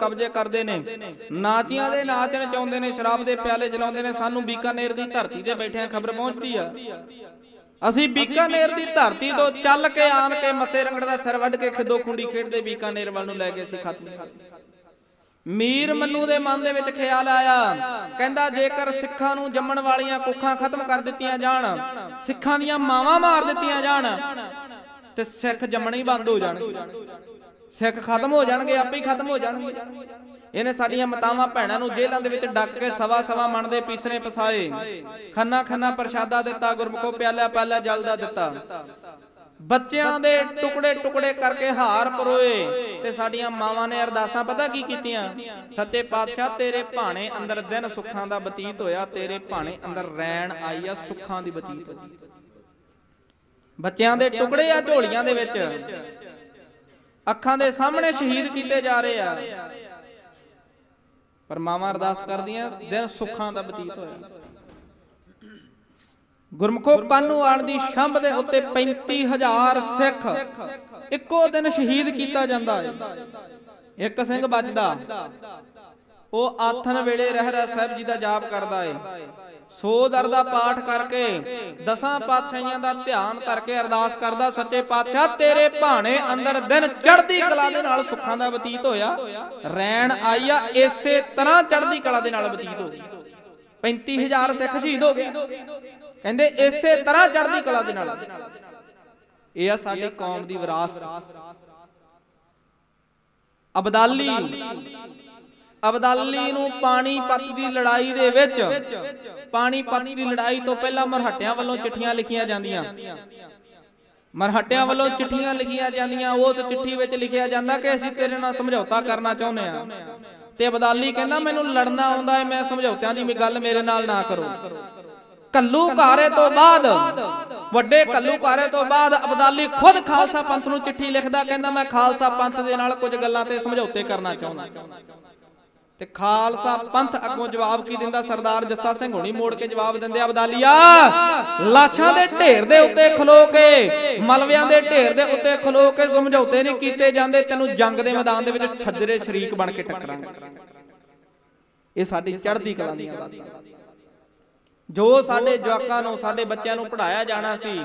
ਕਬਜ਼ੇ ਕਰਦੇ ਨੇ। ਨਾਚੀਆਂ ਦੇ ਨਾਚ ਨਚਾਉਂਦੇ ਨੇ, ਸ਼ਰਾਬ ਦੇ ਪਿਆਲੇ ਚਲਾਉਂਦੇ ਨੇ। ਸਾਨੂੰ ਬੀਕਾਨੇਰ ਦੀ ਧਰਤੀ ਤੇ ਬੈਠਿਆਂ ਖਬਰ ਪਹੁੰਚਦੀ ਆ। ਅਸੀਂ ਬੀਕਾਨੇਰ ਦੀ ਧਰਤੀ ਤੋਂ ਚੱਲ ਕੇ ਆਣ ਕੇ ਮੱਸੇ ਰੰਗੜ ਦਾ ਸਿਰ ਵੱਢ ਕੇ ਖਿੱਦੋ ਖੁੰਡੀ ਖੇਡਦੇ ਬੀਕਾਨੇਰ ਵੱਲ ਨੂੰ ਲੈ ਕੇ ਅਸੀਂ ਖਤਮ ਮੀਰ ਮੰਨੂ ਦੇ ਮਨ ਦੇ ਵਿੱਚ ਖਿਆਲ ਆਇਆ। ਕਹਿੰਦਾ, ਜੇਕਰ ਸਿੱਖਾਂ ਨੂੰ ਜੰਮਣ ਵਾਲੀਆਂ ਕੁੱਖਾਂ ਖਤਮ ਕਰ ਦਿੱਤੀਆਂ ਜਾਣ, ਸਿੱਖਾਂ ਦੀਆਂ ਮਾਵਾਂ ਮਾਰ ਦਿੱਤੀਆਂ ਜਾਣ, ਤੇ ਸਿੱਖ ਜੰਮਣੇ ਹੀ ਬੰਦ ਹੋ ਜਾਣਗੇ। ਸਿੱਖ ਖਤਮ ਹੋ ਜਾਣਗੇ, ਆਪੇ ਹੀ ਖਤਮ ਹੋ ਜਾਣਗੇ। ਇਹਨੇ ਸਾਡੀਆਂ ਮਤਾਵਾਂ ਭੈਣਾਂ ਨੂੰ ਜੇਲ੍ਹਾਂ ਦੇ ਵਿੱਚ ਡੱਕ ਕੇ ਸਵਾ ਸਵਾ ਮਣ ਦੇ ਪੀਸਰੇ ਪਸਾਏ। ਖੰਨਾ ਖੰਨਾ ਪ੍ਰਸ਼ਾਦਾ ਦਿੱਤਾ, ਗੁਰਮੁਖੋ ਪਿਆਲਾ ਪਿਆਲਾ ਜਲ ਦਾ ਦਿੱਤਾ। ਬੱਚਿਆਂ ਦੇ ਟੁਕੜੇ ਟੁਕੜੇ ਕਰਕੇ ਹਾਰ ਪਰੋਏ ਤੇ ਸਾਡੀਆਂ ਮਾਵਾਂ ਨੇ ਅਰਦਾਸਾਂ ਪਤਾ ਕੀ ਕੀਤੀਆਂ? ਸੱਚੇ ਪਾਤਸ਼ਾਹ, ਤੇਰੇ ਭਾਣੇ ਅੰਦਰ ਦਿਨ ਸੁੱਖਾਂ ਦਾ ਬਤੀਤ ਹੋਇਆ, ਤੇਰੇ ਭਾਣੇ ਅੰਦਰ ਰੈਣ ਆਈ ਆ ਸੁੱਖਾਂ ਦੀ ਬਤੀਤ। ਹੋਈ ਬੱਚਿਆਂ ਦੇ ਟੁਕੜੇ ਆ ਝੋਲੀਆਂ ਦੇ ਵਿੱਚ। ਅੱਖਾਂ ਦੇ ਸਾਹਮਣੇ ਸ਼ਹੀਦ ਕੀਤੇ ਜਾ ਰਹੇ ਆ। ਪਰ ਮਾਵਾਂ ਅਰਦਾਸ ਕਰਦੀਆਂ, ਦਿਨ ਸੁੱਖਾਂ ਦਾ ਬਤੀਤ ਹੋਇਆ। ਗੁਰਮਖੋ ਪਾਨੂਆਲ ਦੀ ਸ਼ੰਭ ਦੇ ਉੱਤੇ 35000 ਸਿੱਖ ਇੱਕੋ ਦਿਨ ਸ਼ਹੀਦ ਕੀਤਾ ਜਾਂਦਾ ਹੈ ਇੱਕ ਸਿੰਘ ਬਚਦਾ। ਉਹ ਆਥਨ ਵੇਲੇ ਰਹਿਰਾ ਸਾਹਿਬ ਜੀ ਦਾ ਜਾਪ ਕਰਦਾ ਏ। ਸੋ ਦਰ ਦਾ ਪਾਠ ਕਰਕੇ, ਦਸਾਂ ਪਾਤਸ਼ਾਹੀਆਂ ਦਾ ਧਿਆਨ ਕਰਕੇ ਅਰਦਾਸ ਕਰਦਾ, ਸੱਚੇ ਪਾਤਸ਼ਾਹ, ਤੇਰੇ ਭਾਣੇ ਅੰਦਰ ਦਿਨ ਚੜ੍ਹਦੀ ਕਲਾ ਦੇ ਨਾਲ ਸੁੱਖਾਂ ਦਾ ਬਤੀਤ ਹੋਇਆ। ਰੈਣ ਆਈ ਇਸੇ ਤਰ੍ਹਾਂ ਚੜ੍ਹਦੀ ਕਲਾ ਦੇ ਨਾਲ ਬਤੀਤ ਹੋ ਗਈ। 35000 ਸਿੱਖ ਸ਼ਹੀਦ ਹੋ ਗਏ। ਕਹਿੰਦੇ, ਇਸੇ ਤਰ੍ਹਾਂ ਚੜ੍ਹਦੀ ਕਲਾ ਦੇ ਨਾਲ। ਇਹ ਆ ਸਾਡੀ ਕੌਮ ਦੀ ਵਿਰਾਸਤ। ਅਬਦਾਲੀ। ਅਬਦਾਲੀ ਨੂੰ ਪਾਣੀਪਤ ਦੀ ਲੜਾਈ ਦੇ ਵਿੱਚ ਪਾਣੀਪਤ ਦੀ ਲੜਾਈ ਤੋਂ ਪਹਿਲਾਂ ਮਰਹਟਿਆਂ ਵੱਲੋਂ ਚਿੱਠੀਆਂ ਲਿਖੀਆਂ ਜਾਂਦੀਆਂ। ਮਰਹਟਿਆਂ ਵੱਲੋਂ ਚਿੱਠੀਆਂ ਲਿਖੀਆਂ ਜਾਂਦੀਆਂ, ਉਸ ਚਿੱਠੀ ਵਿੱਚ ਲਿਖਿਆ ਜਾਂਦਾ ਕਿ ਅਸੀਂ ਤੇਰੇ ਨਾਲ ਸਮਝੌਤਾ ਕਰਨਾ ਚਾਹੁੰਦੇ ਆ ਤੇ ਅਬਦਾਲੀ ਕਹਿੰਦਾ, ਮੈਨੂੰ ਲੜਨਾ ਆਉਂਦਾ ਹੈ, ਮੈਂ ਸਮਝੌਤਿਆਂ ਦੀ ਗੱਲ ਮੇਰੇ ਨਾਲ ਨਾ ਕਰੋ। ਕੱਲੂ ਘਾਰੇ ਤੋਂ ਬਾਅਦ, ਵੱਡੇ ਕੱਲੂ ਘਾਰੇ ਤੋਂ ਬਾਅਦ ਅਬਦਾਲੀ ਖੁਦ ਖਾਲਸਾ ਪੰਥ ਨੂੰ ਚਿੱਠੀ ਲਿਖਦਾ, ਕਹਿੰਦਾ, ਮੈਂ ਖਾਲਸਾ ਪੰਥ ਦੇ ਨਾਲ ਕੁਝ ਗੱਲਾਂ ਤੇ ਸਮਝੌਤੇ ਕਰਨਾ ਚਾਹੁੰਦਾ। ਤੇ ਖਾਲਸਾ ਪੰਥ ਅੱਗੋਂ ਜਵਾਬ ਕੀ ਦਿੰਦਾ? ਸਰਦਾਰ ਜੱਸਾ ਸਿੰਘ ਹੋਣੀ ਮੋੜ ਕੇ ਜਵਾਬ ਦਿੰਦੇ ਅਬਦਾਲੀਆ, ਲਾਸ਼ਾਂ ਦੇ ਢੇਰ ਦੇ ਉੱਤੇ ਖਲੋ ਕੇ, ਮਲਵਿਆਂ ਦੇ ਢੇਰ ਦੇ ਉੱਤੇ ਖਲੋ ਕੇ ਸਮਝੌਤੇ ਨਹੀਂ ਕੀਤੇ ਜਾਂਦੇ, ਤੈਨੂੰ ਜੰਗ ਦੇ ਮੈਦਾਨ ਦੇ ਵਿੱਚ ਛੱਜਰੇ ਸ਼ਰੀਕ ਬਣ ਕੇ ਟੱਕਰਾਂਗੇ। ਇਹ ਸਾਡੀ ਚੜ੍ਹਦੀ ਕਲਾ ਦੀਆਂ ਬਾਤਾਂ। ਜੋ ਸਾਡੇ ਜਵਾਕਾਂ ਨੂੰ, ਸਾਡੇ ਬੱਚਿਆਂ ਨੂੰ ਪੜਾਇਆ ਜਾਣਾ ਸੀ,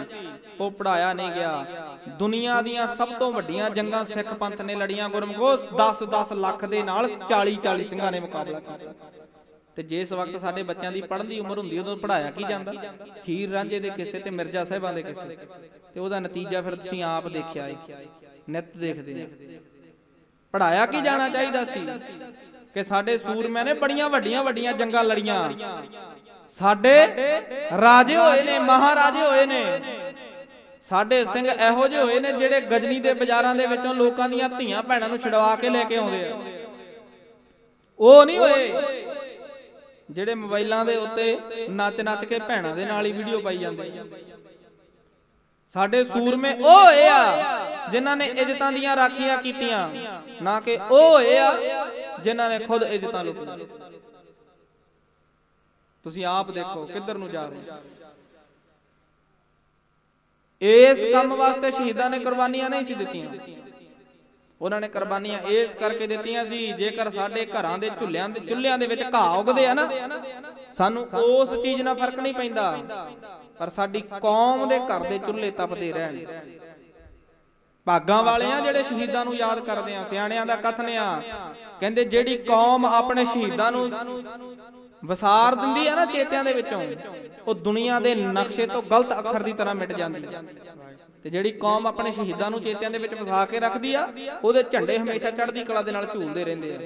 ਉਹ ਪੜਾਇਆ ਨਹੀਂ ਗਿਆ। ਦੁਨੀਆ ਦੀਆਂ ਸਭ ਤੋਂ ਵੱਡੀਆਂ ਜੰਗਾਂ ਸਿੱਖ ਪੰਥ ਨੇ ਲੜੀਆਂ ਗੁਰਮਖੋ 10-10 ਲੱਖ ਦੇ ਨਾਲ 40-40 ਸਿੰਘਾਂ ਨੇ ਮੁਕਾਬਲਾ ਕੀਤਾ। ਤੇ ਜਿਸ ਵਕਤ ਸਾਡੇ ਬੱਚਿਆਂ ਦੀ ਪੜ੍ਹਨ ਦੀ ਉਮਰ ਹੁੰਦੀ, ਉਦੋਂ ਪੜਾਇਆ ਕੀ ਜਾਂਦਾ? ਖੀਰ ਰਾਂਝੇ ਦੇ ਕਿਸੇ ਤੇ ਮਿਰਜ਼ਾ ਸਾਹਿਬਾਂ ਦੇ ਕਿਸੇ। ਤੇ ਉਹਦਾ ਨਤੀਜਾ ਫਿਰ ਤੁਸੀਂ ਆਪ ਦੇਖਿਆ ਏ, ਨਿਤ ਦੇਖਦੇ ਆ। ਪੜਾਇਆ ਕੀ ਜਾਣਾ ਚਾਹੀਦਾ ਸੀ? ਕਿ ਸਾਡੇ ਸੂਰਮਿਆਂ ਨੇ ਬੜੀਆਂ ਵੱਡੀਆਂ ਵੱਡੀਆਂ ਜੰਗਾਂ ਲੜੀਆਂ। ਸਾਡੇ ਰਾਜੇ ਹੋਏ ਨੇ, ਮਹਾਰਾਜੇ ਹੋਏ ਨੇ। ਸਾਡੇ ਸਿੰਘ ਇਹੋ ਜਿਹੇ ਹੋਏ ਨੇ ਜਿਹੜੇ ਗਜਨੀ ਦੇ ਬਾਜ਼ਾਰਾਂ ਦੇ ਵਿੱਚੋਂ ਲੋਕਾਂ ਦੀਆਂ ਧੀਆਂ ਭੈਣਾਂ ਨੂੰ ਛਡਵਾ ਕੇ ਲੈ ਕੇ ਆਉਂਦੇ ਆ। ਉਹ ਨਹੀਂ ਹੋਏ। ਜਿਹੜੇ ਮੋਬਾਈਲਾਂ ਦੇ ਉੱਤੇ ਨੱਚ ਨੱਚ ਕੇ ਭੈਣਾਂ ਦੇ ਨਾਲ ਹੀ ਵੀਡੀਓ ਪਾਈ ਜਾਂਦੇ ਸਾਡੇ ਸੂਰਮੇ ਉਹ ਹੋਏ ਆ ਜਿਨ੍ਹਾਂ ਨੇ ਇੱਜ਼ਤਾਂ ਦੀਆਂ ਰਾਖੀਆਂ ਕੀਤੀਆਂ। ਨਾ ਕਿ ਉਹ ਹੋਏ ਆ ਜਿਨ੍ਹਾਂ ਨੇ ਖੁਦ ਇੱਜ਼ਤਾਂ ਲੁੱਟੀਆਂ। ਤੁਸੀਂ ਆਪ ਦੇਖੋ ਕਿੱਧਰ ਨੂੰ ਜਾ ਰਹੇ ਇਸ ਕੰਮ ਵਾਸਤੇ ਸ਼ਹੀਦਾਂ ਨੇ ਕੁਰਬਾਨੀਆਂ ਨਹੀਂ ਸੀ ਦਿੱਤੀਆਂ। ਉਹਨਾਂ ਨੇ ਕੁਰਬਾਨੀਆਂ ਇਸ ਕਰਕੇ ਦਿੱਤੀਆਂ ਸੀ, ਜੇਕਰ ਸਾਡੇ ਘਰਾਂ ਦੇ ਝੁੱਲਿਆਂ ਦੇ ਚੁੱਲ੍ਹਿਆਂ ਦੇ ਵਿੱਚ ਘਾਹ ਉਗਦੇ ਆ ਨਾ, ਸਾਨੂੰ ਉਸ ਚੀਜ਼ ਨਾਲ ਫ਼ਰਕ ਨਹੀਂ ਪੈਂਦਾ। ਪਰ ਸਾਡੀ ਕੌਮ ਦੇ ਘਰ ਦੇ ਚੁੱਲ੍ਹੇ ਤਪਦੇ ਰਹਿਣ। ਭਾਗਾਂ ਵਾਲੇ ਆ ਜਿਹੜੇ ਸ਼ਹੀਦਾਂ ਨੂੰ ਯਾਦ ਕਰਦੇ ਆ, ਸਿਆਣਿਆਂ ਦਾ ਕਥਨ ਆ। ਕਹਿੰਦੇ ਜਿਹੜੀ ਕੌਮ ਆਪਣੇ ਸ਼ਹੀਦਾਂ ਨੂੰ ਵਸਾਰ ਦਿੰਦੀ ਆ ਨਾ ਚੇਤਿਆਂ ਦੇ ਵਿੱਚੋਂ, ਉਹ ਦੁਨੀਆ ਦੇ ਨਕਸ਼ੇ ਤੋਂ ਗਲਤ ਅੱਖਰ ਦੀ ਤਰ੍ਹਾਂ ਮਿਟ ਜਾਂਦੀ ਆ। ਤੇ ਜਿਹੜੀ ਕੌਮ ਆਪਣੇ ਸ਼ਹੀਦਾਂ ਨੂੰ ਚੇਤਿਆਂ ਦੇ ਵਿੱਚ ਵਸਾ ਕੇ ਰੱਖਦੀ ਆ, ਉਹਦੇ ਝੰਡੇ ਹਮੇਸ਼ਾ ਚੜ੍ਹਦੀ ਕਲਾ ਦੇ ਨਾਲ ਝੂਲਦੇ ਰਹਿੰਦੇ ਆ।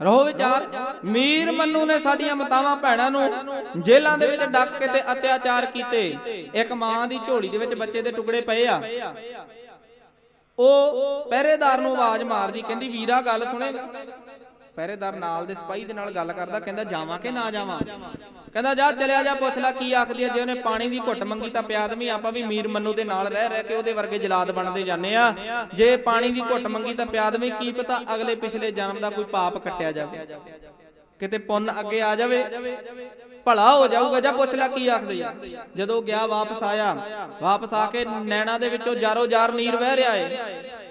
ਰਹੋ ਵਿਚਾਰ। ਮੀਰ ਮੰਨੂ ਨੇ ਸਾਡੀਆਂ ਮਤਾਵਾਂ ਭੈਣਾਂ ਨੂੰ ਜੇਲ੍ਹਾਂ ਦੇ ਵਿੱਚ ਡੱਕ ਕੇ ਤੇ ਅਤਿਆਚਾਰ ਕੀਤੇ। ਇੱਕ ਮਾਂ ਦੀ ਝੋਲੀ ਦੇ ਵਿੱਚ ਬੱਚੇ ਦੇ ਟੁਕੜੇ ਪਏ ਆ। ਉਹ ਪਹਿਰੇਦਾਰ ਨੂੰ ਆਵਾਜ਼ ਮਾਰਦੀ ਕਹਿੰਦੀ, ਵੀਰਾ ਗੱਲ ਸੁਣੇਗਾ ਪਹਿਰੇਦਾਰ ਨਾਲ ਦੇ ਸਿਪਾਹੀ ਦੇ ਨਾਲ ਗੱਲ ਕਰਦਾ, ਕਹਿੰਦਾ, ਜਾਵਾਂ ਕਿ ਨਾ ਜਾਵਾਂ? ਕਹਿੰਦਾ, ਜਾ ਚਲਿਆ ਜਾ, ਪੁੱਛ ਲੈ ਕੀ ਆਖਦੀ ਹੈ ਜੇ ਉਹਨੇ ਪਾਣੀ ਦੀ ਘੁੱਟ ਮੰਗੀ ਤਾਂ ਪਿਆ ਆਪਾਂ ਵੀ ਮੀਰ ਮੰਨੂ ਦੇ ਨਾਲ ਰਹਿ ਰਹਿ ਕੇ ਉਹਦੇ ਵਰਗੇ ਜਲਾਦ ਬਣਦੇ ਜਾਂਦੇ ਆ। ਜੇ ਪਾਣੀ ਦੀ ਘੁੱਟ ਮੰਗੀ ਤਾਂ ਪਿਆ ਕੀ ਪਤਾ ਅਗਲੇ ਪਿਛਲੇ ਜਨਮ ਦਾ ਕੋਈ ਪਾਪ ਕੱਟਿਆ ਜਾਵੇ। ਕਿਤੇ ਪੁੰਨ ਅੱਗੇ ਆ ਜਾਵੇ, ਭਲਾ ਹੋ ਜਾਊਗਾ। ਜਾਂ ਪੁੱਛ ਲੈ ਕੀ ਆਖਦੇ ਆ। ਜਦੋਂ ਗਿਆ ਵਾਪਸ ਆਇਆ, ਵਾਪਸ ਆ ਕੇ ਨੈਣਾ ਦੇ ਵਿੱਚੋਂ ਜਾਰੋ ਜਾਰ ਨੀਰ ਵਹਿ ਰਿਹਾ ਏ।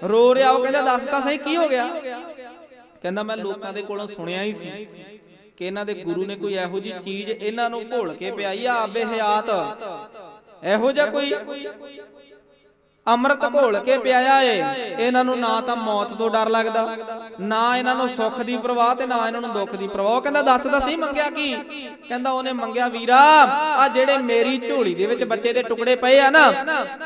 ਰੋ ਰਿਹਾ, ਉਹ ਕਹਿੰਦਾ, ਦੱਸ ਤਾਂ ਸਹੀ ਕੀ ਹੋ ਗਿਆ? ਕਹਿੰਦਾ, ਮੈਂ ਲੋਕਾਂ ਦੇ ਕੋਲੋਂ ਸੁਣਿਆ ਹੀ ਸੀ। ਕਿ ਇਹਨਾਂ ਦੇ ਗੁਰੂ ਨੇ ਕੋਈ ਇਹੋ ਜੀ ਚੀਜ਼ ਇਹਨਾਂ ਨੂੰ ਘੋਲ ਕੇ ਪਿਆਈ ਆ ਆਬੇ ਹਯਾਤ। ਇਹੋ ਜਿਹਾ ਕੋਈ ਅੰਮ੍ਰਿਤ ਘੋਲ ਕੇ ਪਿਆਇਆ ਏ, ਇਹਨਾਂ ਨੂੰ ਨਾ ਤਾਂ ਮੌਤ ਤੋਂ ਡਰ ਲੱਗਦਾ, ਨਾ ਇਹਨਾਂ ਨੂੰ ਸੁੱਖ ਦੀ ਪਰਵਾਹ ਤੇ ਨਾ ਇਹਨਾਂ ਨੂੰ ਦੁੱਖ ਦੀ ਪਰਵਾਹ। ਉਹ ਕਹਿੰਦਾ, ਦੱਸ ਤਾਂ ਮੰਗਿਆ ਕੀ? ਕਹਿੰਦਾ, ਉਹਨੇ ਮੰਗਿਆ, ਵੀਰਾ, ਆ ਜਿਹੜੇ ਮੇਰੀ ਝੋਲੀ ਦੇ ਵਿੱਚ ਬੱਚੇ ਦੇ ਟੁਕੜੇ ਪਏ ਆ ਨਾ,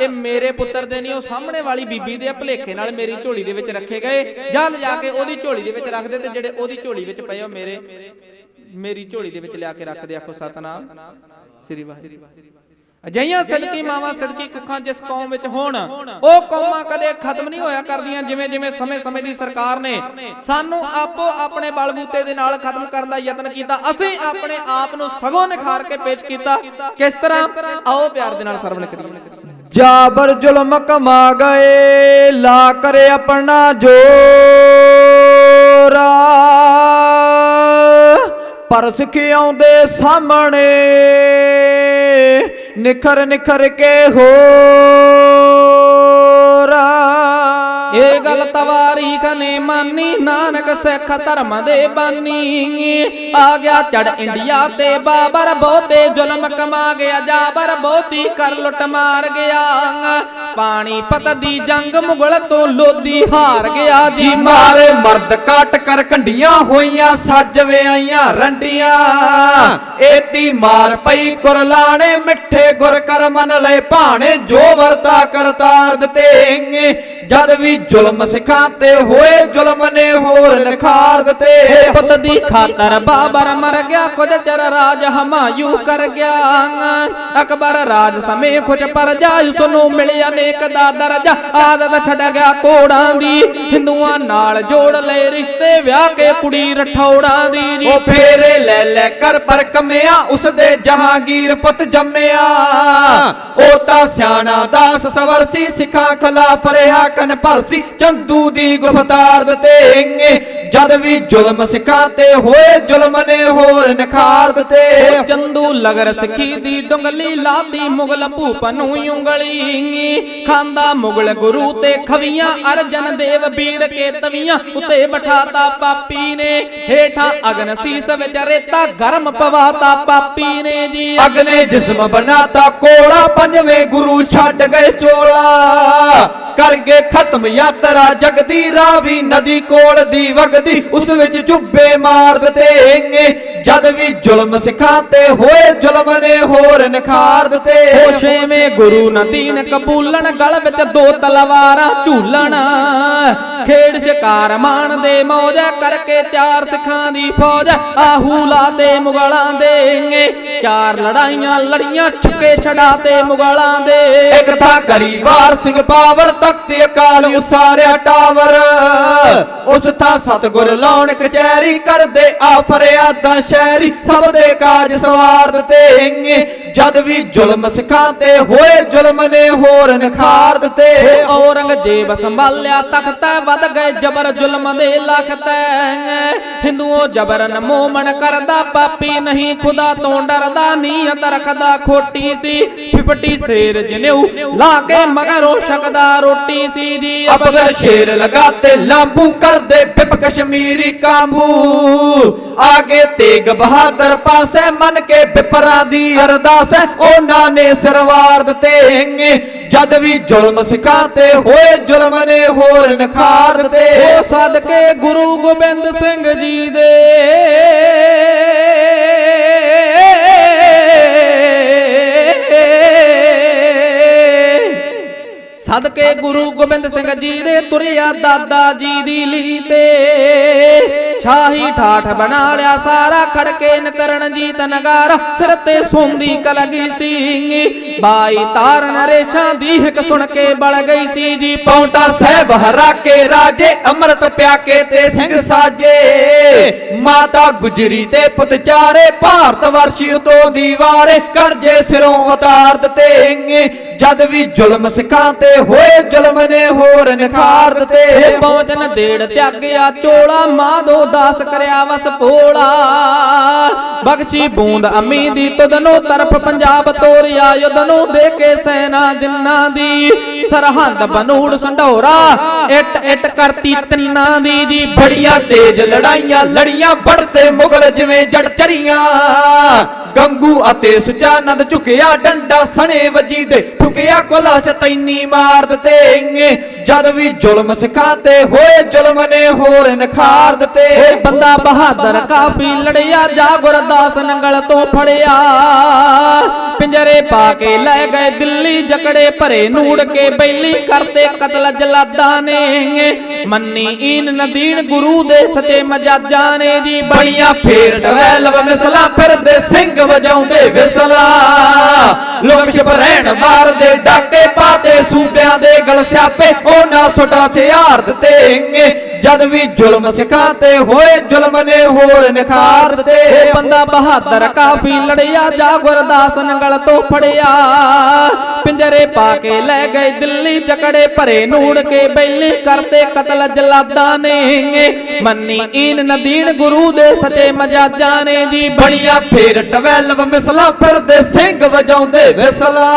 ਇਹ ਮੇਰੇ ਪੁੱਤਰ ਦੇ ਨਹੀਂ, ਉਹ ਸਾਹਮਣੇ ਵਾਲੀ ਬੀਬੀ ਦੇ ਭਲੇਖੇ ਨਾਲ ਮੇਰੀ ਝੋਲੀ ਦੇ ਵਿੱਚ ਰੱਖੇ ਗਏ। ਜਾਂ ਲਿਜਾ ਕੇ ਉਹਦੀ ਝੋਲੀ ਦੇ ਵਿੱਚ ਰੱਖ ਦੇ ਤੇ ਜਿਹੜੇ ਉਹਦੀ ਝੋਲੀ ਵਿੱਚ ਪਏ ਉਹ ਮੇਰੇ ਮੇਰੀ ਝੋਲੀ ਦੇ ਵਿੱਚ ਲਿਆ ਕੇ ਰੱਖ ਦੇ ਆਖੋ ਸਤਨਾਮ। ਸ੍ਰੀ ਵਾਹਿਗੁਰੂ। ਅਜਈਆਂ ਸਦਕੀ ਮਾਵਾਂ ਸਦਕੀ ਕੁੱਖਾਂ ਜਿਸ ਕੌਮ ਵਿੱਚ ਹੋਣ ਉਹ ਕੌਮਾਂ ਕਦੇ ਖਤਮ ਨਹੀਂ ਹੋਇਆ ਕਰਦੀਆਂ ਜਿਵੇਂ ਜਿਵੇਂ ਸਮੇਂ-ਸਮੇਂ ਦੀ ਸਰਕਾਰ ਨੇ। ਸਾਨੂੰ ਆਪੋ ਆਪਣੇ ਬਲਬੂਤੇ ਦੇ ਨਾਲ ਖਤਮ ਕਰਨ ਦਾ ਯਤਨ ਕੀਤਾ। ਅਸੀਂ ਆਪਣੇ ਆਪ ਨੂੰ ਸਗੋਂ ਨਿਖਾਰ ਕੇ ਪੇਸ਼ ਕੀਤਾ। ਕਿਸ ਤਰ੍ਹਾਂ? ਆਓ ਪਿਆਰ ਦੇ ਨਾਲ ਸਰਵਣ ਕਰੀਏ। ਜਾਬਰ ਜ਼ੁਲਮ ਕਮਾ ਗਏ ਲਾ ਕਰੇ ਆਪਣਾ ਜੋਰਾ। ਪਰ ਸਿੱਖ ਆਉਂਦੇ ਸਾਹਮਣੇ? ਨਿਖਰ ਨਿਖਰ ਕੇ ਹੋ ਰਾ ਇਹ ਗੱਲ ਤਵਾਰੀਖ ਨੇ ਮੰਨੀ, ਨਾਨਕ ਸਿੱਖ ਧਰਮ ਦੇ ਬਾਨੀ। ਆ ਗਿਆ ਚੜ ਇੰਡੀਆ ਤੇ ਬਾਬਰ, ਬਹੁਤੇ ਜ਼ੁਲਮ ਕਮਾ ਗਿਆ, ਜਾਬਰ ਬਹੁਤੀ ਕਰ ਲੁੱਟ ਮਾਰ ਗਿਆ। ਪਾਣੀ ਪਤ ਦੀ ਜੰਗ ਮੁਗਲ ਤੋਂ ਲੋਦੀ ਹਾਰ ਗਿਆ ਜੀ। ਜੀ ਮਾਰੇ ਮਰਦ ਕਾਟ ਕਰ ਕੰਡੀਆਂ ਹੋਈਆਂ, ਸੱਜ ਵਿਆਈਆਂ ਰੰਡੀਆਂ। ਏਤੀ ਮਾਰ ਪਈ ਕੁਰਲਾਣੇ, ਮਿੱਠੇ ਗੁਰ ਕਰ ਮਨ ਲੈ ਭਾਣੇ, ਜੋ ਵਰਤਾ ਕਰਤਾਰ ਦਿੱਤੇ। ਜਦ ਵੀ ਜ਼ੁਲਮ ਸਿਖਾਂ ਤੇ ਹੋਏ ਜ਼ੁਲਮ ਨੇ ਹੋਰ ਨਖਾਰ ਦਿੱਤੇ। ਪੁੱਤ ਦੀ ਖਾਤਰ ਬਾਬਰ ਮਰ ਗਿਆ ਕੁਝ ਚਰ ਰਾਜ ਹਮਾਯੂ ਕਰ ਗਿਆ। ਅਕਬਰ ਰਾਜ ਸਮੇਂ ਖੁਚ ਪਰ ਜਾ ਉਸ ਨੂੰ ਮਿਲਿਆ ਨੇਕ ਦਾ ਦਰਜਾ। ਆਦਤ ਛੱਡ ਗਿਆ ਕੋੜਾਂ ਦੀ ਹਿੰਦੂਆਂ ਨਾਲ ਜੋੜ ਲਏ ਰਿਸ਼ਤੇ ਵਿਆਹ ਕੇ ਕੁੜੀ ਰਠੌੜਾਂ ਦੀ। ਜੀ ਉਹ ਫੇਰੇ ਲੈ ਲੈ ਕਰ ਪਰ ਕਮਿਆ ਉਸ ਦੇ ਜਹਾਂਗੀਰ ਪੁੱਤ ਜੰਮਿਆ। ਉਹ ਤਾਂ ਸਿਆਣਾ ਦਾਸ ਸਵਰ ਸੀ ਸਿੱਖਾਂ ਖਿਲਾਫ ਰਿਹਾ ਕਨ ਭਰਸੀ ਚੰਦੂ ਦੀ ਗੁਫਤਾਰ ਦਿੱਤੇ ਜਦ ਵੀ ਜ਼ੁਲਮ ਸਿੱਖਾਂ ਤੇ ਹੋਏ ਜ਼ੁਲਮ ਨੇ ਹੋਰ ਨਖਾਰ ਦਿੱਤੇ। ਚੰਦੂ ਲਗਰ ਸਿੱਖੀ ਦੀ ਡੁੰਗਲੀ ਲਾਤੀ ਮੁਗਲ ਭੂਪ ਨੂੰ ਉਂਗਲੀ ਖਾਂਦਾ ਮੁਗਲ ਗੁਰੂ ਤੇ ਖਵੀਆਂ ਅਰਜਨ ਦੇਵ ਬੀੜ ਕੇ ਤਵੀਆਂ ਉੱਤੇ ਬਿਠਾਤਾ ਪਾਪੀ ਨੇ। ਹੇਠਾਂ ਅਗਨ ਸੀਸ ਵਿੱਚ ਰੇਤਾ ਗਰਮ ਪਵਾਤਾ ਪਾਪੀ ਨੇ ਜੀ। ਅਗਨੇ ਜਿਸਮ ਬਨਾਤਾ ਕੋਲਾ ਪੰਜਵੇਂ ਗੁਰੂ ਛੱਡ ਗਏ ਚੋਲਾ। ਕਰ ਗਏ ਖਤਮ ਯਾਤਰਾ ਜਗਦੀ, ਰਾਵੀ ਨਦੀ ਕੋਲ ਦੀ ਵਗਦੀ, ਉਸ ਵਿੱਚ ਚੁੱਬੇ ਮਾਰ ਦਿੱਤੇ ਜਦ ਵੀ ਜ਼ੁਲਮ ਸਿਖਾਂ ਤੇ ਹੋਏ ਜ਼ੁਲਮ ਨੇ ਹੋਰ ਨਖਾਰ ਦਿੱਤੇ। ਉਹ ਗੁਰੂ ਨਦੀਨ ਕਬੂਲਣ, ਗਲ ਵਿੱਚ ਦੋ ਤਲਵਾਰਾਂ ਝੂਲਣ। ਖੇਡ ਸ਼ਿਕਾਰ ਮਾਣ ਦੇ ਮੌਜ ਕਰਕੇ ਤਿਆਰ ਸਿਖਾਂ ਦੀ ਫੌਜ ਆਹੂ ਦੇ ਮੁਗਲਾਂ ਦੇ ਚਾਰ ਲੜਾਈਆਂ ਲੜੀਆਂ ਛੱਕੇ ਛਡਾਤੇ ਮੁਗਲਾਂ ਦੇ। ਇੱਕ ਥਾਂ ਕਰੀ ਵਾਰ ਸਿੰਘ ਪਾਵਰ ਤਖਤ ਅਕਾਲ ਉਸਾਰਿਆ ਟਾਵਰ। ਉਸ ਥਾਂ ਸਤਗੁਰ ਲਾਉਣ ਕਚਹਿਰੀ ਕਰਦੇ ਆ ਫਰਿਆਦਾਂ ਸ਼ਹਿਰੀ ਸਭ ਦੇ ਕਾਜ ਸਵਾਰ ਦਿੱਤੇ ਜਦ ਵੀ ਜ਼ੁਲਮ ਸਿਖਾਂ ਤੇ ਹੋਏ ਜ਼ੁਲਮ ਨੇ ਹੋਰ ਨਖਾਰ ਦਿੱਤੇ ਔਰੰਗਜ਼ੇਬ ਸੰਭਾਲਿਆ ਤਖਤਾ ਵੱਧ ਗਏ ਜਬਰ ਜ਼ੁਲਮ ਦੇ ਲਖਤੈ ਹਿੰਦੂਓ ਜਬਰਨ ਮੋਮਣ ਕਰਦਾ ਪਾਪੀ ਨਹੀਂ ਖੁਦਾ ਤੋਂ ਡਰਦਾ ਨੀਅਤ ਰੱਖਦਾ ਖੋਟੀ ਸੀ। ਫਿਫਟੀ ਸ਼ੇਰ ਜਨੇਊ ਲਾ ਕੇ ਮਗਰੋਂ ਛਕਦਾ ਰੋਟੀ ਸੀ ਜੀ ਅਬਗਰ ਸ਼ੇਰ ਲਗਾਤੇ ਲਾਂਬੂ ਕਰਦੇ ਬਿਪ ਕਸ਼ਮੀਰੀ ਕਾਬੂ ਆਗੇ ਤੇਗ ਬਹਾਦਰ ਪਾਸੇ ਮੰਨ ਕੇ ਬਿਪਰਾਂ ਦੀ ਅਰਦਾਸ ਹੈ, ਉਹਨਾਂ ਨੇ ਸਰਵਾਰ ਦਿੱਤੇ ਜਦ ਵੀ ਜ਼ੁਲਮ ਸਿਖਾਂ ਤੇ ਹੋਏ ਜ਼ੁਲਮ ਨੇ ਹੋਰ ਨਖਾਰ ਦਿੱਤੇ। ਉਹ ਸਦਕੇ ਗੁਰੂ ਗੋਬਿੰਦ ਸਿੰਘ ਜੀ ਦੇ ਸਦਕੇ ਗੁਰੂ ਗੋਬਿੰਦ ਸਿੰਘ ਜੀ ਦੇ ਤੁਰਿਆ ਦਾਦਾ ਜੀ ਦੀ ਲੀ ਤੇ। ਸ਼ਾਹੀ ਠਾਠ ਬਣਾ ਲਿਆ ਸਾਰਾ ਖੜਕੇ ਨਕਰਨ ਜੀਤ ਨਗਾਰਾ। ਸਿਰ ਤੇ ਸੋਂਦੀ ਕਲਗੀ ਸੀ ਬਾਈ ਤਾਰਨ ਰੇਸ਼ਾਂ ਦੀ ਹਿਕ ਸੁਣ ਕੇ ਬਲ ਗਈ ਸੀ ਜੀ ਪੌਂਟਾ ਸਾਹਿਬ ਹਰਾ ਕੇ ਰਾਜੇ ਅੰਮ੍ਰਿਤ ਪਿਆ ਕੇ ਤੇ ਸਿੰਘ ਸਾਜੇ। ਮਾਤਾ ਗੁਜਰੀ ਤੇ ਪੁੱਤ ਚਾਰੇ ਭਾਰਤ ਵਰਸ਼ੀ ਉਤੋਂ ਦੀਵਾਰੇ ਕਰਜੇ ਸਿਰੋਂ ਉਤਾਰ ਦਿੱਤੇ। ਜਦ ਵੀ ਜ਼ੁਲਮ ਸਿੱਖਾਂ ਤੇ ਹੋਏ ਜ਼ੁਲਮ ਨੇ ਹੋਰ ਨਿਖਾਰ ਦਿੱਤੇ। ਇਹ ਪਹੁੰਚਨ ਦੇੜ ਤਿਆਗਿਆ, ਚੋਲਾ ਮਾਧੋ ਦਾਸ ਕਰਿਆ ਵਸ ਭੋਲਾ। ਬਖਸ਼ੀ ਬੂੰਦ ਅਮੀ ਦੀ ਤੁਧਨੋ ਤਰਫ ਪੰਜਾਬ ਤੋਰਿਆ ਯੁੱਧ ਦੇ ਕੇ ਸੈਨਾ ਜਿੰਨਾ ਦੀ। ਸਰਹੰਦ ਬਨੂੜ ਸੰਢੋਰਾ, ਇੱਟ ਇੱਟ ਕਰਤੀ ਤਿੰਨਾਂ ਦੀ ਜੀ। ਬੜੀਆਂ ਤੇਜ ਲੜਾਈਆਂ, ਲੜੀਆਂ ਵੜਤੇ ਮੁਗਲ ਜਿਵੇਂ ਜੜ ਚਰੀਆਂ ਗੰਗੂ ਅਤੇ ਸੁਜਾਨੰਦ ਝੁਕਿਆ ਡੰਡਾ ਸਣੇ ਵਜੀ ਦੇ। ਠੁਕਿਆ ਕੋਲਾ ਸਤੈਨੀ ਮਾਰ ਦਿੱਤੇ ਜਦ ਵੀ ਜ਼ੁਲਮ ਸਿੱਖਾਂ ਹੋਏ ਜ਼ੁਲਮ ਨੇ ਹੋਰ ਨਿਖਾਰ ਦਿੱਤੇ। ਬੰਦਾ ਬਹਾਦਰ, ਕਾਫੀ ਲੜਿਆ, ਜਾ ਗੁਰਦਾਸ ਨੰਗਲ ਤੋਂ ਫੜਿਆ। ਪਿੰਜਰੇ ਪਾ ਕੇ ਲੈ ਗਏ ਦਿੱਲੀ, ਜਕੜੇ ਭਰੇ ਨੂੜ ਕੇ ਬੈਲੀ ਕਰਦੇ ਕਤਲ ਜਲਾਦਾਂ ਨੇ ਮੰਨੀ ਈਨ ਨਦੀਨ ਗੁਰੂ ਦੇ ਸੱਚੇ ਮਜਾਜਾਂ ਨੇ ਜੀ ਬੜੀਆਂ ਫੇਰ ਡਵੈਲਵ ਮਿਸਲਾ ਫਿਰਦੇ ਸਿੰਘ। ਵਜਾਉਂਦੇ ਵਿਸਲਾ। ਲੋਕ ਸ਼ਬਰੈਣ ਮਾਰਦੇ, ਡਾਕੇ ਪਾਤੇ ਸੂਬਿਆਂ ਦੇ ਗਲ ਸਿਆਪੇ। ਉਹਨਾਂ ਸੁਟਾ, ਹਥਿਆਰ ਦਿੱਤੇ ਜਦ ਵੀ ਜ਼ੁਲਮ ਸਿੱਖਾਂ ਤੇ ਹੋਏ ਜ਼ੁਲਮ ਨੇ ਹੋਰ ਨਿਖਾਰ ਦਿੱਤੇ। ਇਹ ਬੰਦਾ ਬਹਾਦਰ ਕਾਫੀ ਲੜਿਆ ਜਾ ਗੁਰਦਾਸ ਨੰਗਲ ਤੋਂ ਫੜਿਆ। ਪਿੰਜਰੇ ਪਾ ਕੇ ਲੈ ਗਏ ਦਿੱਲੀ ਜਕੜੇ ਭਰੇ ਨੂੜ ਕੇ ਬੈਲੀ ਕਰਤੇ ਕਤਲ ਜਲਾਦਾਂ ਨੇ। ਮੰਨੀ ਈਨ ਨਦੀਨ ਗੁਰੂ ਦੇ ਸੱਚੇ ਮਜਾਜਾਂ ਨੇ। ਜੀ ਬੜੀਆਂ ਫੇਰ ਟਵੈਲਵ ਮਿਸਲਾ ਫਿਰਦੇ ਸਿੰਘ ਵਜਾਉਂਦੇ ਵਿਸਲਾ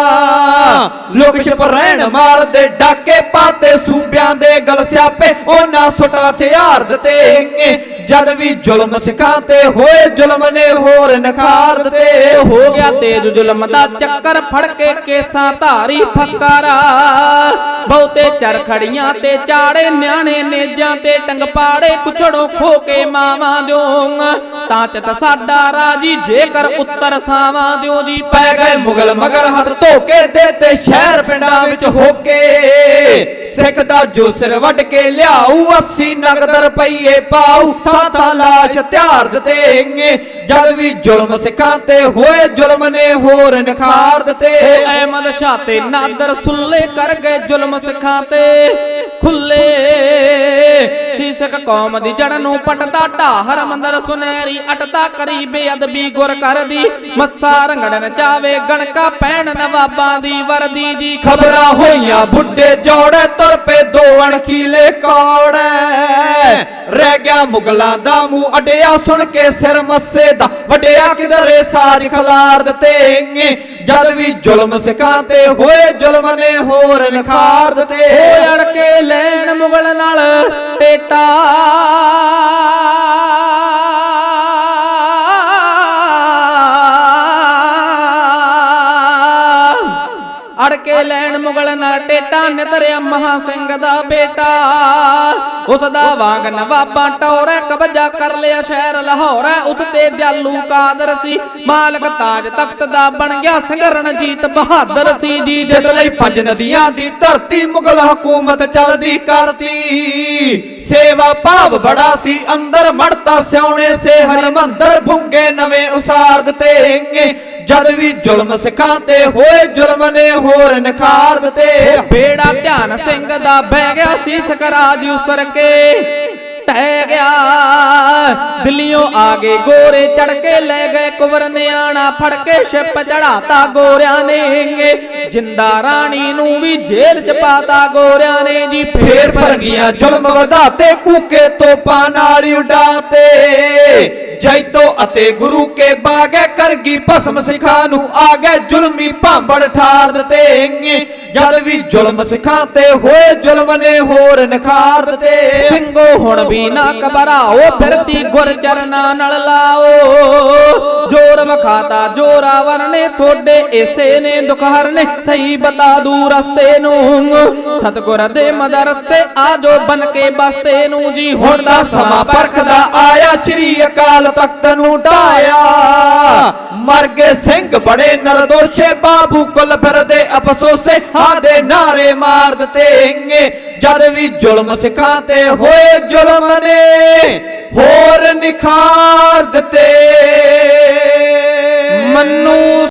ਲੋਕ ਸ਼ਪਰੈਣ ਮਾਰਦੇ ਡਾਕੇ ਪਾਤੇ ਸੂਬਿਆਂ ਦੇ ਗਲ ਸਿਆਪੇ ਉਹਨਾਂ ਸੁਟਾ ਹਥਿਆਰ ਦਿੱਤੇ ਜਦ ਵੀ ਜ਼ੁਲਮ ਸਿੱਖਾਂ ਤੇ ਹੋਏ ਜ਼ੁਲਮ ਨੇ ਹੋਰ ਨਿਖਾਰ ਦਿੱਤੇ। ਹੋ ਗਿਆ ਤੇਜ ਜ਼ੁਲਮ ਦਾ ਚੱਕਰ, ਫੜ ਕੇ ਕੇਸਾਂ ਧਾਰੀ ਫਕਾਰਾ। ਬਹੁਤੇ ਚਰਖੜੀਆਂ ਤੇ ਚਾੜੇ, ਨਿਆਣੇ ਨੇਜਾਂ ਤੇ ਟੰਗ ਪਾੜੇ, ਕੁਛੜੋਂ ਖੋ ਕੇ ਮਾਵਾਂ ਦਿਓ ਤਾਂ ਚਤ ਸਾਡਾ ਰਾਜੀ, ਜੇਕਰ ਉੱਤਰ ਸਾਵਾਂ ਦਿਓ ਜੀ। ਪੈ ਗਏ ਮੁਗਲ ਮਗਰ ਹੱਥ ਧੋਕੇ ਦੇ ਤੇ ਸ਼ਹਿਰ ਪਿੰਡਾਂ ਵਿੱਚ ਹੋਕੇ। ਸਿੱਖ ਦਾ ਜੋ ਸਿਰ ਵੱਢ ਕੇ ਲਿਆਊ 80 ਨਗਦ ਰੁਪਈਏ ਪਾਉ ਥਾਂ ਥਾਂ ਲਾਸ਼ ਤਿਆਰ ਦਿੱਤੇ ਜਦ ਵੀ ਜ਼ੁਲਮ ਸਿੱਖਾਂ ਤੇ ਹੋਏ ਜ਼ੁਲਮ ਨੇ ਹੋਰ ਨਿਖਾਰ ਦਿੱਤੇ। ਅਹਿਮਦ ਸ਼ਾਹ ਤੇ ਨਾਦਰ ਸੁੱਲੇ ਕਰ ਗਏ ਜ਼ੁਲਮ ਸਿੱਖਾਂ ਤੇ ਖੁੱਲੇ। ਸਿੱਖ ਕੌਮ ਦੀ ਜੜ ਨੂੰ ਪਟਦਾ ਢਾਹਰ ਮੰਦਰ ਸੁਨਹਿਰੀ ਅਟਦਾ ਕਰੀ ਬੇਅਦਬੀ ਗੁਰ ਕਰਦੀ। ਮੱਸਾ ਰੰਗੜਨ ਚਾਵੇ ਗਣਕਾ ਪੈਣ ਨਵਾਬਾਂ ਦੀ ਵਰਦੀ ਜੀ ਖਬਰਾਂ ਹੋਈਆਂ ਬੁੱਢੇ ਜੋੜੇ ਤੁਰ ਪਏ ਦੋ ਅਣਖੀਲੇ ਕੌੜੇ। ਰਹਿ ਗਿਆ ਮੁਗਲਾਂ ਦਾ ਮੂੰਹ, ਅਡਿਆ ਸੁਣ ਕੇ ਸਿਰ ਮੱਸੇ ਦਾ। ਵਡਿਆ ਕਿਧਰੇ ਸਾਜ ਖਲਾਰ ਦਿੱਤੇ ਜਦ ਵੀ ਜ਼ੁਲਮ ਸਿੱਖਾਂ ਤੇ ਹੋਏ, ਜ਼ੁਲਮ ਨੇ ਹੋਰ ਨਿਖਾਰ ਦਿੱਤੇ। ਓ ਅੜ ਕੇ ਲੈਣ ਮੁਗਲ ਨਾਲ ਟੇਟਾ ਕੇ ਲੈਣ ਮੁਗਲ ਨਾਲ ਟੇਟਾ ਨਿਤਰਿਆ ਮਹਾ ਸਿੰਘ ਦਾ ਬੇਟਾ। ਉਸ ਦਾ ਵਾਂਗ ਨਵਾਬਾਂ ਟੌਰਾ ਕਬਜ਼ਾ ਕਰ ਲਿਆ ਸ਼ਹਿਰ ਲਾਹੌਰ ਉਸ ਤੇ ਦਿਆਲੂ ਕਾਦਰ ਸੀ। ਮਾਲਕ ਤਾਜ ਤਖਤ ਦਾ ਬਣ ਗਿਆ ਸਿੰਘ ਰਣਜੀਤ ਬਹਾਦਰ ਸੀ, ਜੀ ਜਿੱਤ ਲਈ ਪੰਜ ਨਦੀਆਂ ਦੀ ਧਰਤੀ ਮੁਗਲ ਹਕੂਮਤ ਚੱਲਦੀ ਕਰਦੀ। ਸੇਵਾ ਭਾਵ ਬੜਾ ਸੀ, ਅੰਦਰ ਮੜਤਾ ਸਿਉਣੇ ਸੇ ਹਰਿਮੰਦਰ ਭੁੰਗੇ ਨਵੇਂ ਉਸਾਰ ਦਿੱਤੇ। ਜਦ ਵੀ ਜ਼ੁਲਮ ਸਿੱਖਾਂ ਤੇ ਹੋਏ ਜ਼ੁਲਮ ਨੇ ਹੋਰ ਨਿਖਾਰ ਦਿੱਤੇ। ਬੇੜਾ ਧਿਆਨ ਸਿੰਘ ਦਾ ਬਹਿ ਗਿਆ ਸੀ ਸਕਰਾਜ ਉਸਰ ਕੇ। ਟਹਿ ਗਿਆ। ਦਿੱਲੀੋਂ ਆ ਗਏ ਗੋਰੇ ਚੜ ਕੇ ਲੈ ਗਏ ਕੁਵਰ ਨਿਆਣਾ ਫੜ ਕੇ ਛਿਪ ਚੜਾਤਾ ਗੋਰਿਆਂ ਨੇ ਜਿੰਦਾ ਰਾਣੀ ਨੂੰ ਵੀ ਜੇਲ੍ਹ ਚ ਪਾਤਾ ਗੋਰਿਆਂ ਨੇ ਜੀ ਫੇਰ ਭਰ ਗਈਆਂ ਜ਼ੁਲਮ ਵਧਾਤੇ ਕੂਕੇ ਤੋਪਾਂ ਨਾਲ ਉਡਾਤੇ। ਜੈਤੋ ਅਤੇ ਗੁਰੂ ਕੇ ਬਾਗੇ ਕਰ ਗਈ ਭਸਮ ਸਿਖਾਂ ਨੂੰ ਆ ਗਏ ਜ਼ੁਲਮੀ ਭਾਂਬੜ ਠਾਰ ਦਿੱਤੇ ਜਦ ਵੀ ਜ਼ੁਲਮ ਸਿਖਾਂ ਤੇ ਹੋਏ ਜ਼ੁਲਮ ਨੇ ਹੋਰ ਨਿਖਾਰ ਦਿੱਤੇ। ਸਿੰਘੋ, ਹੁਣ ਵੀ ਨਾ ਘਬਰਾਓ ਫਿਰਤੀ ਗੁਰ ਚਰਨਾਂ ਨਾਲ ਲਾਓ। ਜੋਰ ਮਖਾਤਾ ਜੋਰਾਵਰ ਨੇ ਤੁਹਾਡੇ ਇਸੇ ਨੇ ਦੁਖ ਹਰਨੇ, ਸਹੀ ਬਤਾ ਦੂ ਰਸਤੇ ਨੂੰ। ਸਤਗੁਰ ਦੇ ਮਦਰਸੇ ਆਜੋ ਬਨ ਕੇ ਬਸਤੇ ਨੂੰ ਜੀ, ਹੁਣ ਦਾ ਸਮਾਂ ਪਰਖਦਾ ਆਇਆ ਸ੍ਰੀ ਅਕਾਲ ਤਖਤ ਨੂੰ ਢਾਇਆ ਮਰ ਗਏ ਸਿੰਘ ਬੜੇ ਨਰਦੋਸ਼ੇ, ਬਾਬੂ ਕੁਲ ਫਿਰਦੇ ਅਫਸੋਸੇ ਹਾਂ ਦੇ ਨਾਰੇ ਮਾਰ ਦਿੱਤੇ ਜਦ ਵੀ ਜ਼ੁਲਮ ਸਿੱਖਾਂ ਤੇ ਹੋਏ ਜ਼ੁਲਮ ਨੇ, ਹੋਰ ਨਿਖਾਰ ਦਿੱਤੇ। ਮੰਨੂ